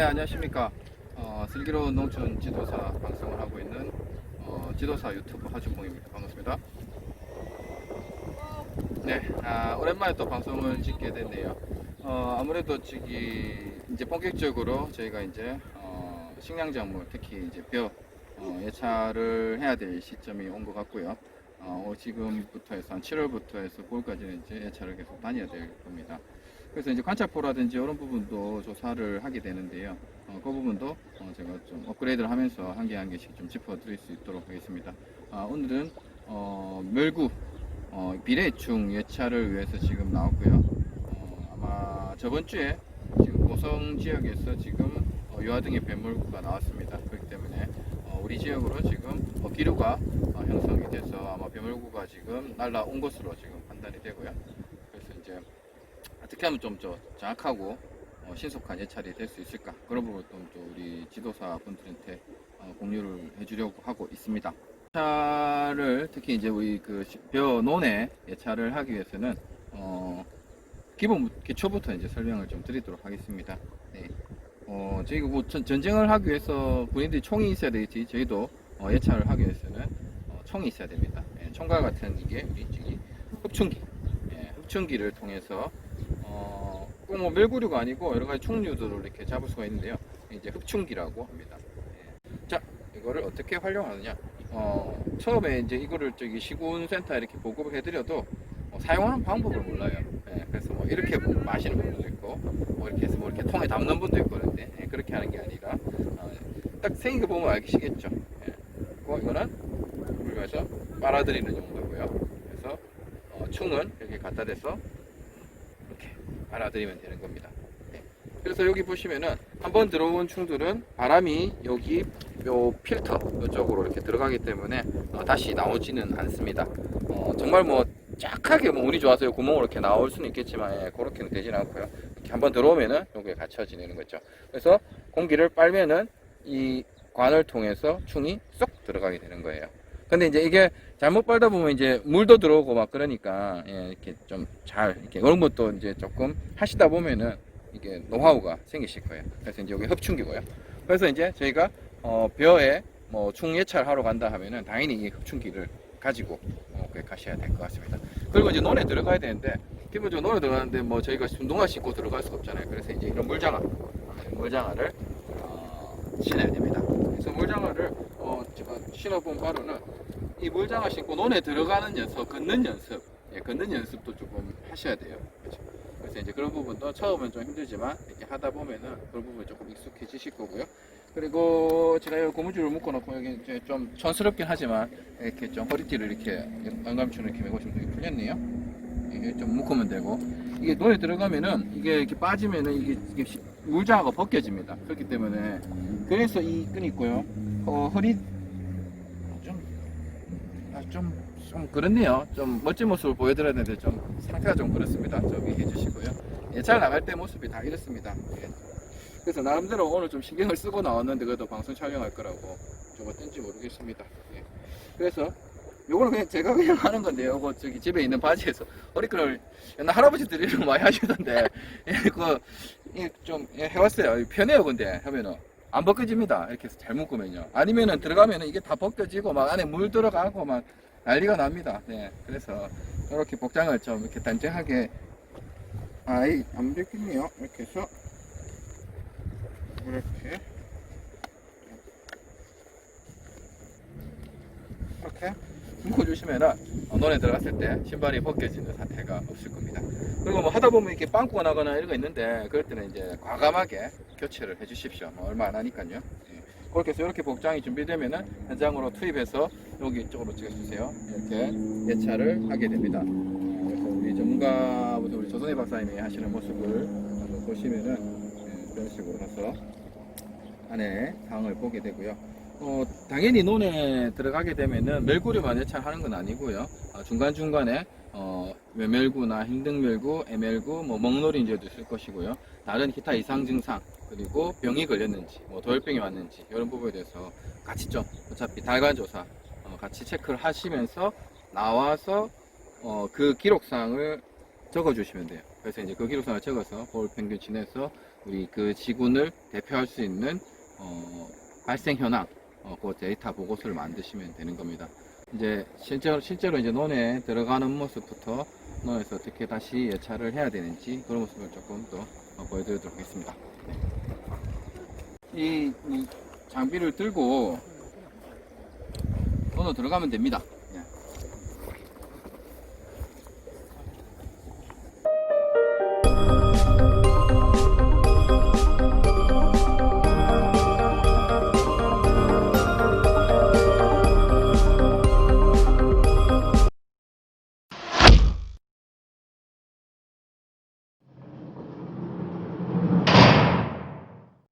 안녕하십니까. 어, 슬기로운 농촌 지도사 방송을 하고 있는 어, 지도사 유튜브 하준봉입니다. 반갑습니다. 네, 아, 오랜만에 또 방송을 찍게 됐네요. 어, 아무래도 저기 이제 본격적으로 저희가 이제 어, 식량 작물 특히 이제 벼 어, 예찰을 해야 될 시점이 온 것 같고요. 어, 지금부터 해서 한 7월부터 해서 9월까지는 이제 예찰을 계속 다녀야 될 겁니다. 그래서 이제 관찰포라든지 이런 부분도 조사를 하게 되는데요. 어, 그 부분도 어, 제가 좀 업그레이드를 하면서 한 개 한 개씩 좀 짚어드릴 수 있도록 하겠습니다. 아, 오늘은 어, 멸구 어, 비례충 예찰을 위해서 지금 나왔고요. 어, 아마 저번 주에 지금 고성 지역에서 지금 어, 유아등의 뱀물구가 나왔습니다. 그렇기 때문에 어, 우리 지역으로 지금 어, 기류가 어, 형성이 돼서 아마 뱀물구가 지금 날라온 것으로 지금 판단이 되고요. 그래서 이제 어떻게 하면 좀 저 정확하고 어, 신속한 예찰이 될 수 있을까 그런 부분을 좀또 우리 지도사 분들한테 어, 공유를 해주려고 하고 있습니다. 예찰을 특히 이제 우리 그 벼 논에 예찰을 하기 위해서는 어, 기본 기초부터 이제 설명을 좀 드리도록 하겠습니다. 네. 어, 저희가 뭐 전, 전쟁을 하기 위해서 군인들이 총이 있어야 되겠지. 저희도 어, 예찰을 하기 위해서는 어, 총이 있어야 됩니다. 예, 총과 같은 이게 우리 저기 흡충기, 예, 흡충기를 통해서 어, 꼭뭐 멸구류가 아니고 여러 가지 총류들을 이렇게 잡을 수가 있는데요. 이제 흡충기라고 합니다. 예. 자, 이거를 어떻게 활용하느냐? 어, 처음에 이제 이거를 저기 시군 센터에 이렇게 보급을 해드려도 어, 사용하는 방법을 몰라요. 예, 그래서 뭐 이렇게 뭐 마시는 분도 있고, 뭐 이렇게 해서 뭐 이렇게 통에 담는 분도 있고 그런데 예, 그렇게 하는 게 아니라 어, 딱 생긴 거 보면 알겠시겠죠. 예. 그 이거는 우리가서 빨아들이는 용도고요. 그래서 어, 충은 이렇게 갖다 대서 이렇게 빨아들이면 되는 겁니다. 예. 그래서 여기 보시면은 한번 들어온 충들은 바람이 여기 요 필터 이쪽으로 이렇게 들어가기 때문에 어, 다시 나오지는 않습니다. 어, 정말 뭐 짝하게 뭐 운이 좋아서 요 구멍으로 이렇게 나올 수는 있겠지만 예, 그렇게는 되진 않고요. 이렇게 한번 들어오면은 여기에 갇혀 지내는 거죠. 그래서 공기를 빨면은 이 관을 통해서 충이 쏙 들어가게 되는 거예요. 근데 이제 이게 잘못 빨다 보면 이제 물도 들어오고 막 그러니까 예, 이렇게 좀 잘 이렇게 그런 것도 이제 조금 하시다 보면은 이게 노하우가 생기실 거예요. 그래서 이제 여기 흡충기고요. 그래서 이제 저희가 어, 벼에 뭐 충예찰 하러 간다 하면은 당연히 이 흡충기를 가지고 어, 가셔야 될 것 같습니다. 그리고 이제 논에 들어가야 되는데 기본적으로 논에 들어가는데 뭐 저희가 운동화 신고 들어갈 수가 없잖아요. 그래서 이제 이런 물장화, 물장화를 어, 신어야 됩니다. 그래서 물장화를 어, 제가 신어본 바로는 이 물장화 신고 논에 들어가는 연습, 걷는 연습, 예, 걷는 연습도 조금 하셔야 돼요. 그렇죠? 그래서 이제 그런 부분도 처음은 좀 힘들지만 이렇게 하다 보면은 그런 부분이 조금 익숙해지실 거고요. 그리고 제가 여기 고무줄을 묶어놓고 여기 이제 좀 촌스럽긴 하지만 이렇게 좀 허리띠를 이렇게 영감추를 이렇게 메고시면 되게 풀렸네요. 이게 좀 묶으면 되고 이게 논에 들어가면은 이게 이렇게 빠지면은 이게, 이게 시- 물장화가 벗겨집니다. 그렇기 때문에 그래서 이 끈이 있고요. 어, 허리 좀, 좀 그렇네요. 좀 멋진 모습을 보여드려야 되는데 좀 상태가 좀 그렇습니다. 좀 이해해 주시고요. 예, 잘 나갈 때 모습이 다 이렇습니다. 예. 그래서 나름대로 오늘 좀 신경을 쓰고 나왔는데 그래도 방송 촬영할 거라고 좀 어떤지 모르겠습니다. 예. 그래서 요거는 그냥 제가 그냥 하는 건데요. 요거 저기 집에 있는 바지에서 허리끈을 옛날 할아버지 들이 이런 거 많이 하시던데 예, 그거 예, 좀 예, 해왔어요. 편해요 근데 하면은 안 벗겨집니다. 이렇게 해서 잘 묶으면요. 아니면은 들어가면은 이게 다 벗겨지고 막 안에 물 들어가고 막 난리가 납니다. 네. 그래서 이렇게 복장을 좀 이렇게 단정하게 아이 안 벗기네요. 이렇게 해서 이렇게 이렇게 묶어주시면은 어, 논에 들어갔을 때 신발이 벗겨지는 사태가 없을 겁니다. 그리고 뭐 하다 보면 이렇게 빵꾸가 나거나 이런 거 있는데 그럴 때는 이제 과감하게 교체를 해 주십시오. 뭐 얼마 안 하니까요. 예. 그렇게 해서 이렇게 복장이 준비되면은 현장으로 투입해서 여기 이쪽으로 찍어주세요. 이렇게 예찰을 하게 됩니다. 어, 그래서 우리 전문가부터 우리 조선희 박사님이 하시는 모습을 한번 보시면은 예, 이런 식으로 해서 안에 상황을 보게 되고요. 어, 당연히 논에 들어가게 되면은 멸구류만 예찰하는 건 아니고요. 어, 중간중간에 어, 외멸구나 힘등멸구, 애멸구, 뭐 먹놀이인제도 있을 것이고요. 다른 기타 이상 증상 그리고 병이 걸렸는지, 뭐 도열병이 왔는지 이런 부분에 대해서 같이 좀 어차피 달관 조사 어, 같이 체크를 하시면서 나와서 어, 그 기록상을 적어주시면 돼요. 그래서 이제 그 기록상을 적어서 볼 평균 지내서 우리 그 지군을 대표할 수 있는 어, 발생 현황, 어, 그 데이터 보고서를 만드시면 되는 겁니다. 이제 실제로 실제로 이제 논에 들어가는 모습부터 논에서 어떻게 다시 예찰을 해야 되는지 그런 모습을 조금 더 어, 보여드리도록 하겠습니다. 네. 이, 이 장비를 들고 논으로 들어가면 됩니다.